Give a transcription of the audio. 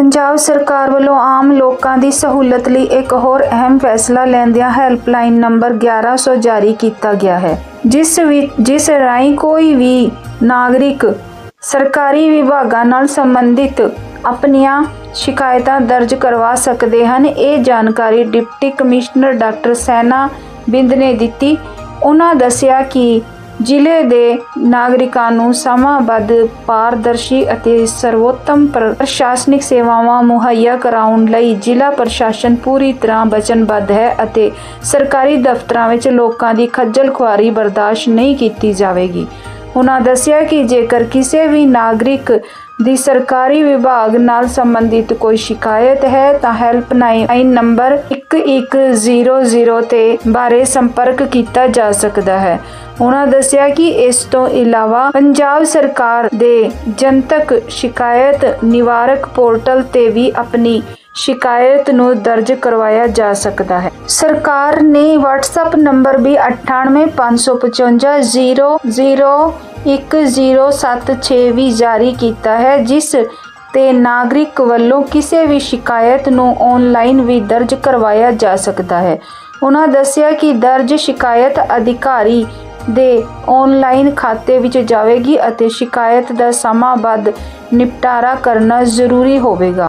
ਪੰਜਾਬ ਸਰਕਾਰ ਵੱਲੋਂ ਆਮ ਲੋਕਾਂ ਦੀ ਸਹੂਲਤ ਲਈ ਇੱਕ ਹੋਰ ਅਹਿਮ ਫੈਸਲਾ ਲੈਂਦਿਆਂ ਹੈਲਪਲਾਈਨ ਨੰਬਰ 1100 ਜਾਰੀ ਕੀਤਾ ਗਿਆ ਹੈ, ਜਿਸ ਵਿੱਚ ਜਿਸ ਰਾਹੀਂ ਕੋਈ ਵੀ ਨਾਗਰਿਕ ਸਰਕਾਰੀ ਵਿਭਾਗਾਂ ਨਾਲ ਸੰਬੰਧਿਤ ਆਪਣੀਆਂ ਸ਼ਿਕਾਇਤਾਂ ਦਰਜ ਕਰਵਾ ਸਕਦੇ ਹਨ। ਇਹ ਜਾਣਕਾਰੀ ਡਿਪਟੀ ਕਮਿਸ਼ਨਰ ਡਾਕਟਰ ਸੈਨਾ ਬਿੰਦ ਨੇ ਦਿੱਤੀ। ਉਹਨਾਂ ਦੱਸਿਆ ਕਿ ਜ਼ਿਲ੍ਹੇ ਦੇ ਨਾਗਰਿਕਾਂ ਨੂੰ ਸਮਾਂਬੱਧ ਪਾਰਦਰਸ਼ੀ ਅਤੇ ਸਰਵੋਤਮ ਪ੍ਰਸ਼ਾਸਨਿਕ ਸੇਵਾਵਾਂ ਮੁਹੱਈਆ ਕਰਾਉਣ ਲਈ ਜ਼ਿਲ੍ਹਾ ਪ੍ਰਸ਼ਾਸਨ ਪੂਰੀ ਤਰ੍ਹਾਂ ਵਚਨਬੱਧ ਹੈ ਅਤੇ ਸਰਕਾਰੀ ਦਫ਼ਤਰਾਂ ਵਿੱਚ ਲੋਕਾਂ ਦੀ ਖੱਜਲ ਖੁਆਰੀ ਬਰਦਾਸ਼ਤ ਨਹੀਂ ਕੀਤੀ ਜਾਵੇਗੀ। ਉਹਨਾਂ ਦੱਸਿਆ ਕਿ ਜੇਕਰ ਕਿਸੇ ਵੀ ਨਾਗਰਿਕ ਦੀ ਸਰਕਾਰੀ ਵਿਭਾਗ ਨਾਲ ਸੰਬੰਧਿਤ ਕੋਈ ਸ਼ਿਕਾਇਤ ਹੈ ਤਾਂ ਹੈਲਪਲਾਈਨ ਨੰਬਰ 1100 ਤੇ ਬਾਰੇ ਸੰਪਰਕ ਕੀਤਾ ਜਾ ਸਕਦਾ ਹੈ। ਉਹਨਾਂ ਦੱਸਿਆ ਕਿ ਇਸ ਤੋਂ ਇਲਾਵਾ ਪੰਜਾਬ ਸਰਕਾਰ ਦੇ ਜਨਤਕ ਸ਼ਿਕਾਇਤ ਨਿਵਾਰਕ ਪੋਰਟਲ ਤੇ ਵੀ ਆਪਣੀ ਸ਼ਿਕਾਇਤ ਨੂੰ ਦਰਜ ਕਰਵਾਇਆ ਜਾ ਸਕਦਾ ਹੈ। ਸਰਕਾਰ ਨੇ WhatsApp ਨੰਬਰ ਵੀ 9855001076 ਵੀ ਜਾਰੀ ਕੀਤਾ ਹੈ, ਜਿਸ ਤੇ ਨਾਗਰਿਕ ਵੱਲੋਂ ਕਿਸੇ ਵੀ ਸ਼ਿਕਾਇਤ ਨੂੰ ਆਨਲਾਈਨ ਵੀ ਦਰਜ ਕਰਵਾਇਆ ਜਾ ਸਕਦਾ ਹੈ। ਉਹਨਾਂ ਦੱਸਿਆ ਕਿ ਦਰਜ ਸ਼ਿਕਾਇਤ ਅਧਿਕਾਰੀ ਦੇ ਆਨਲਾਈਨ ਖਾਤੇ ਵਿੱਚ ਜਾਵੇਗੀ ਅਤੇ ਸ਼ਿਕਾਇਤ ਦਾ ਸਮਾਂਬੱਧ ਨਿਪਟਾਰਾ ਕਰਨਾ ਜ਼ਰੂਰੀ ਹੋਵੇਗਾ।